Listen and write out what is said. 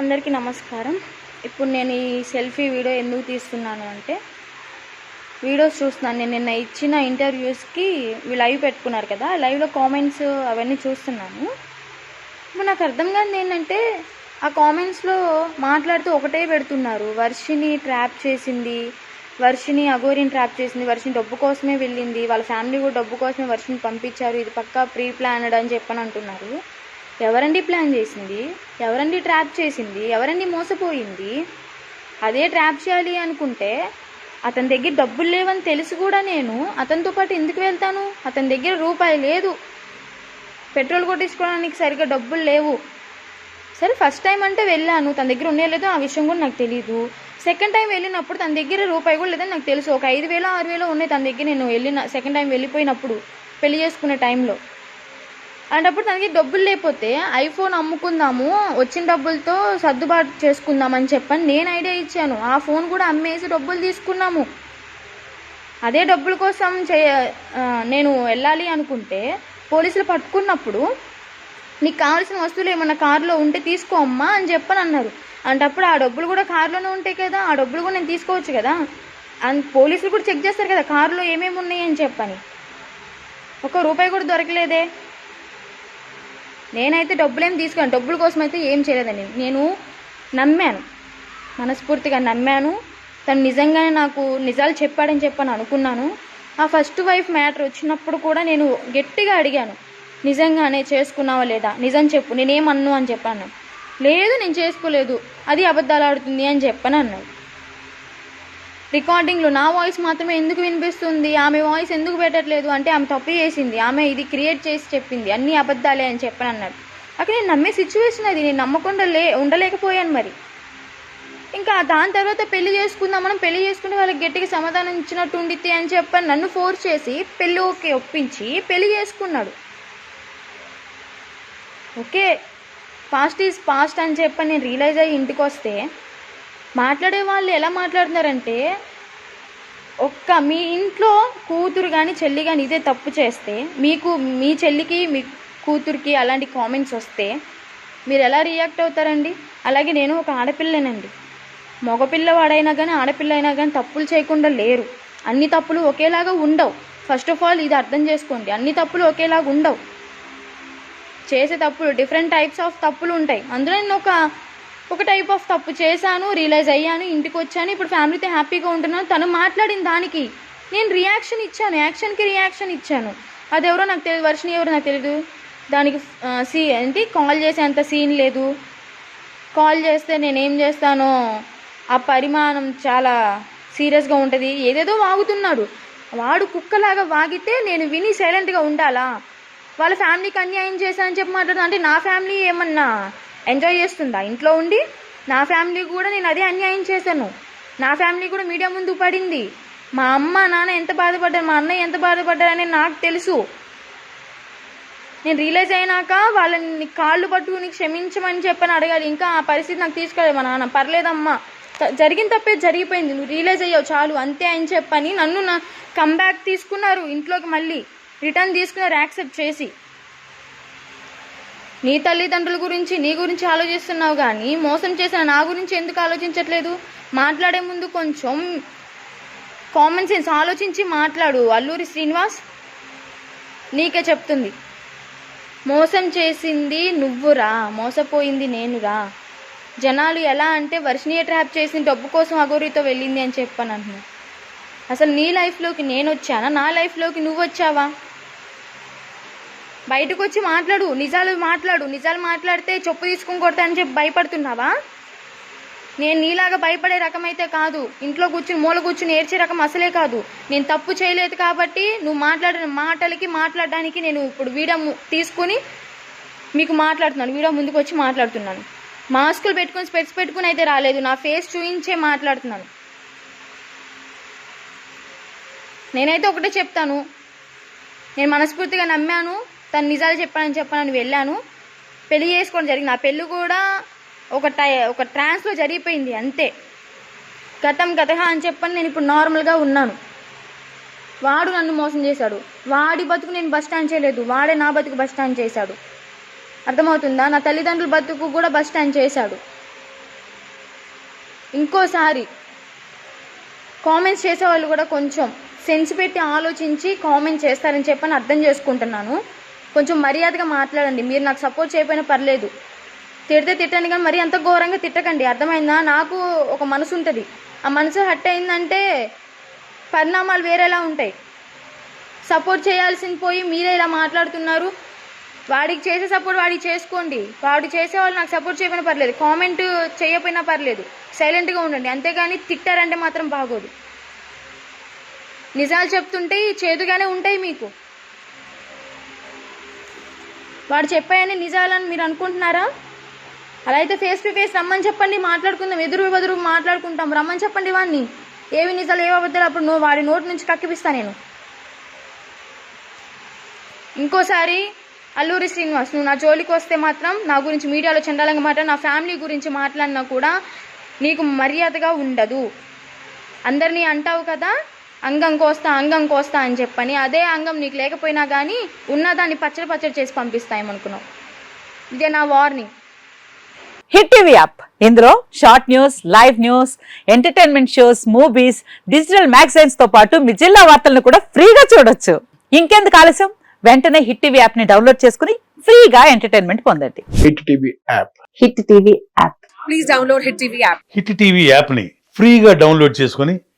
అందరికీ నమస్కారం. ఇప్పుడు నేను ఈ సెల్ఫీ వీడియో ఎందుకు తీస్తున్నాను అంటే వీడియోస్ చూస్తున్నాను. నేను నిన్న ఇచ్చిన ఇంటర్వ్యూస్కి లైవ్ పెట్టుకున్నారు కదా లైవ్లో కామెంట్స్ అవన్నీ చూస్తున్నాను. ఇప్పుడు నాకు అర్థం కాదు ఏంటంటే ఆ కామెంట్స్లో మాట్లాడుతూ ఒకటే పెడుతున్నారు. వర్షిని ట్రాప్ చేసింది వర్షిని అఘోరిని ట్రాప్ చేసింది వర్షిని డబ్బు కోసమే వెళ్ళింది వాళ్ళ ఫ్యామిలీ కూడా డబ్బు కోసమే వర్షిని పంపించారు ఇది పక్కా ప్రీ ప్లానడ్ అని చెప్పని అంటున్నారు. ఎవరండి ప్లాన్ చేసింది? ఎవరండి ట్రాప్ చేసింది? ఎవరండి మోసపోయింది? అదే ట్రాప్ చేయాలి అనుకుంటే అతని దగ్గర డబ్బులు లేవని తెలిసి కూడా నేను. అతనితో పాటు ఎందుకు వెళ్తాను? అతని దగ్గర రూపాయి లేదు. పెట్రోల్ కొట్టించుకోవడానికి సరిగ్గా డబ్బులు లేవు. సరే ఫస్ట్ టైం అంటే వెళ్ళాను. తన దగ్గర ఉండే లేదో ఆ విషయం కూడా నాకు తెలియదు సెకండ్ టైం వెళ్ళినప్పుడు తన దగ్గర రూపాయి కూడా లేదని నాకు తెలుసు. ఒక ఐదు వేలు ఆరు వేలు ఉన్నాయి తన దగ్గర. నేను వెళ్ళిన సెకండ్ టైం వెళ్ళిపోయినప్పుడు పెళ్ళి చేసుకునే టైంలో అలాంటప్పుడు తనకి డబ్బులు లేకపోతే ఐఫోన్ అమ్ముకుందాము వచ్చిన డబ్బులతో సర్దుబాటు చేసుకుందామని చెప్పని నేను ఐడియా ఇచ్చాను. ఆ ఫోన్ కూడా అమ్మేసి డబ్బులు తీసుకున్నాము. అదే డబ్బుల కోసం చేయ నేను వెళ్ళాలి అనుకుంటే పోలీసులు పట్టుకున్నప్పుడు నీకు కావాల్సిన వస్తువులు ఏమన్నా కారులో ఉంటే తీసుకో అమ్మా అని చెప్పని అన్నారు. అంటప్పుడు ఆ డబ్బులు కూడా కారులోనే ఉంటాయి కదా ఆ డబ్బులు కూడా నేను తీసుకోవచ్చు కదా. అండ్ పోలీసులు కూడా చెక్ చేస్తారు కదా కారులో ఏమేమి ఉన్నాయి అని చెప్పని. ఒక రూపాయి కూడా దొరకలేదే. నేనైతే డబ్బులు ఏం తీసుకోను. డబ్బుల కోసం అయితే ఏం చేయలేదండి. నేను నమ్మాను. మనస్ఫూర్తిగా నమ్మాను. తను నిజంగానే నాకు నిజాలు చెప్పాడని చెప్పని అనుకున్నాను. ఆ ఫస్ట్ వైఫ్ మ్యాటర్ వచ్చినప్పుడు కూడా నేను గట్టిగా అడిగాను. నిజంగానే చేసుకున్నావా లేదా? నిజం చెప్పు. నేనేమన్ను అని చెప్పాను. లేదు నేను చేసుకోలేదు. అది అబద్ధాలు ఆడుతుంది అని చెప్పని అన్నాడు. రికార్డింగ్లో నా వాయిస్ మాత్రమే ఎందుకు వినిపిస్తుంది? ఆమె వాయిస్ ఎందుకు పెట్టట్లేదు? అంటే ఆమె తప్పు చేసింది. ఆమె ఇది క్రియేట్ చేసి చెప్పింది. అన్ని అబద్ధాలే అని చెప్పని అన్నాడు అక్కడ నేను నమ్మే సిచ్యువేషన్ అది. నేను నమ్మకుండా లే ఉండలేకపోయాను మరి. ఇంకా దాని తర్వాత పెళ్ళి చేసుకుందాం మనం. పెళ్ళి చేసుకుంటే వాళ్ళకి గట్టిగా సమాధానం ఇచ్చినట్టు ఉండితే అని చెప్పని నన్ను ఫోర్స్ చేసి పెళ్ళి ఓకే ఒప్పించి పెళ్ళి చేసుకున్నాడు. ఓకే. పాస్ట్ ఈజ్ పాస్ట్ అని చెప్పని నేను రియలైజ్ అయ్యి ఇంటికి వస్తే మాట్లాడే వాళ్ళు ఎలా మాట్లాడుతున్నారంటే ఒక్క మీ ఇంట్లో కూతురు కానీ చెల్లి కానీ ఇదే తప్పు చేస్తే మీకు మీ చెల్లికి మీ కూతురికి అలాంటి కామెంట్స్ వస్తే మీరు ఎలా రియాక్ట్ అవుతారండి? అలాగే నేను ఒక ఆడపిల్లనండి. మగపిల్లవాడైనా కానీ ఆడపిల్ల అయినా కానీ తప్పులు చేయకుండా లేరు. అన్ని తప్పులు ఒకేలాగా ఉండవు. ఫస్ట్ ఆఫ్ ఆల్ ఇది అర్థం చేసుకోండి. అన్ని తప్పులు ఒకేలాగా ఉండవు. చేసే తప్పులు డిఫరెంట్ టైప్స్ ఆఫ్ తప్పులు ఉంటాయి. అందులో నేను ఒక ఒక టైప్ ఆఫ్ తప్పు చేశాను రియలైజ్ అయ్యాను ఇంటికి వచ్చాను ఇప్పుడు ఫ్యామిలీతో హ్యాపీగా ఉంటున్నాను. తను మాట్లాడిన దానికి నేను రియాక్షన్ ఇచ్చాను యాక్షన్కి రియాక్షన్ ఇచ్చాను. అది ఎవరో నాకు తెలియదు వర్షిని ఎవరో నాకు తెలియదు దానికి సీ ఏంటి కాల్ చేసేంత సీన్ లేదు. కాల్ చేస్తే నేనేం చేస్తానో ఆ పరిమాణం చాలా సీరియస్గా ఉంటుంది. ఏదేదో వాగుతున్నాడు వాడు కుక్కలాగా వాగితే నేను విని సైలెంట్గా ఉండాలా? వాళ్ళ ఫ్యామిలీకి అన్యాయం చేశానని చెప్పి మాట్లాడుతున్నా. అంటే నా ఫ్యామిలీ ఏమన్నా ఎంజాయ్ చేస్తుందా? ఇంట్లో ఉండి నా ఫ్యామిలీ కూడా నేను అదే అన్యాయం చేశాను. నా ఫ్యామిలీ కూడా మీడియా ముందు పడింది. మా అమ్మ నాన్న ఎంత బాధపడ్డారు మా అన్నయ్య ఎంత బాధపడ్డారని నాకు తెలుసు. నేను రియలైజ్ అయినాక వాళ్ళని కాళ్ళు పట్టుకుని క్షమించమని చెప్పని అడగాలి. ఇంకా ఆ పరిస్థితి నాకు తీసుకెళ్ళదు మా నాన్న. పర్లేదమ్మా. జరిగిన తప్పే జరిగిపోయింది. నువ్వు రియలైజ్ అయ్యావు చాలు. అంతే అని చెప్పని నన్ను నా కమ్బ్యాక్ తీసుకున్నారు. ఇంట్లోకి మళ్ళీ రిటర్న్ తీసుకున్నారు యాక్సెప్ట్ చేసి. నీ తల్లిదండ్రుల గురించి నీ గురించి ఆలోచిస్తున్నావు కానీ మోసం చేసిన నా గురించి ఎందుకు ఆలోచించట్లేదు? మాట్లాడే ముందు కొంచెం కామన్ సెన్స్ ఆలోచించి మాట్లాడు. అల్లూరి శ్రీనివాస్ నీకే చెప్తుంది. మోసం చేసింది నువ్వురా మోసపోయింది నేనురా. జనాలు ఎలా అంటే వర్షనీయ ట్రాప్ చేసిన డబ్బు కోసం అగోరితో వెళ్ళింది అని చెప్పాను అంటున్నా అసలు నీ లైఫ్లోకి నేను వచ్చానా నా లైఫ్లోకి నువ్వు వచ్చావా బయటకు వచ్చి మాట్లాడు నిజాలు మాట్లాడు. నిజాలు మాట్లాడితే చెప్పు తీసుకుని కొడతా అని చెప్పి భయపడుతున్నావా? నేను నీలాగా భయపడే రకం అయితే కాదు. ఇంట్లో కూర్చుని మూల కూర్చుని ఏడ్చే రకం అసలే కాదు. నేను తప్పు చేయలేదు కాబట్టి నువ్వు మాట్లాడిన మాటలకి మాట్లాడడానికి నేను ఇప్పుడు వీడియో తీసుకుని మీకు మాట్లాడుతున్నాను. వీడియో ముందుకు వచ్చి మాట్లాడుతున్నాను. మాస్కులు పెట్టుకుని స్పెట్స్ పెట్టుకుని అయితే రాలేదు. నా ఫేస్ చూయించే మాట్లాడుతున్నాను. నేనైతే ఒకటే చెప్తాను. నేను మనస్ఫూర్తిగా నమ్మాను. తను నిజాలు చెప్పానని చెప్పానని వెళ్ళాను. పెళ్ళి చేసుకోవడం జరిగింది. ఆ పెళ్ళి కూడా ఒక టై ఒక ట్రాన్స్లో జరిగిపోయింది అంతే. గతం గతహ అని చెప్పని నేను ఇప్పుడు నార్మల్గా ఉన్నాను. వాడు నన్ను మోసం చేశాడు. వాడి బతుకు నేను బస్ స్టాండ్ చేయలేదు. వాడే నా బతుకు బస్ స్టాండ్ చేశాడు. అర్థమవుతుందా? నా తల్లిదండ్రుల బతుకు కూడా బస్ స్టాండ్ చేశాడు. ఇంకోసారి కామెంట్స్ చేసేవాళ్ళు కూడా కొంచెం సెన్స్ పెట్టి ఆలోచించి కామెంట్ చేస్తారని చెప్పని అర్థం చేసుకుంటున్నాను. కొంచెం మర్యాదగా మాట్లాడండి. మీరు నాకు సపోర్ట్ చేయకపోయినా పర్లేదు. తిడితే తిట్టండి కానీ మరీ అంత ఘోరంగా తిట్టకండి. అర్థమైందా? నాకు ఒక మనసు ఉంటుంది. ఆ మనసు హట్ అయిందంటే పరిణామాలు వేరేలా ఉంటాయి. సపోర్ట్ చేయాల్సింది పోయి మీరే ఇలా మాట్లాడుతున్నారు. వాడికి చేసే సపోర్ట్ వాడికి చేసుకోండి. వాడు చేసేవాళ్ళు నాకు సపోర్ట్ చేయకపోయినా పర్లేదు. కామెంట్ చేయకపోయినా పర్లేదు. సైలెంట్గా ఉండండి. అంతేగాని తిట్టారంటే మాత్రం బాగోదు. నిజాలు చెప్తుంటే చేదుగానే ఉంటాయి మీకు. వాడు చెప్పాయని నిజాలని మీరు అనుకుంటున్నారా? అలా అయితే ఫేస్ టు ఫేస్ రమ్మని చెప్పండి మాట్లాడుకుందాం ఎదురు బెదురు మాట్లాడుకుంటాం. రమ్మని చెప్పండి వాడిని ఏవి నిజాలు ఏవి అబద్ధాలు? అప్పుడు నువ్వు వాడి నోటి నుంచి కక్కిపిస్తా నేను. ఇంకోసారి అల్లూరి శ్రీనివాస్ నువ్వు నా జోలికి వస్తే మాత్రం నా గురించి మీడియాలో చండాలంగా మాట్లాడి నా ఫ్యామిలీ గురించి మాట్లాడినా కూడా నీకు మర్యాదగా ఉండదు. అందరినీ అంటావు కదా అంగం కోస్తా అంగం కోస్తా అని చెప్పని అదే అంగం నీకు లేకపోయినా కానీ ఉన్నదాన్ని పచ్చడి పచ్చడి చేసి పంపిస్తాయేమనుకున్నావు. ఇదే నా వార్నింగ్. Hit TV app. ఇందులో short news live news entertainment shows movies digital మ్యాగజైన్స్తో పాటు మీ జిల్లా వార్తలను కూడా ఫ్రీగా చూడొచ్చు. ఇంకెందుకు ఆలస్యం? వెంటనే హిట్ టీవీ యాప్ని డౌన్లోడ్ చేసుకుని ఫ్రీగా ఎంటర్టైన్మెంట్ పొందండి. Hit TV app. Hit TV app. Please download Hit TV app. Hit TV యాప్ని ఫ్రీగా డౌన్లోడ్ చేసుకొని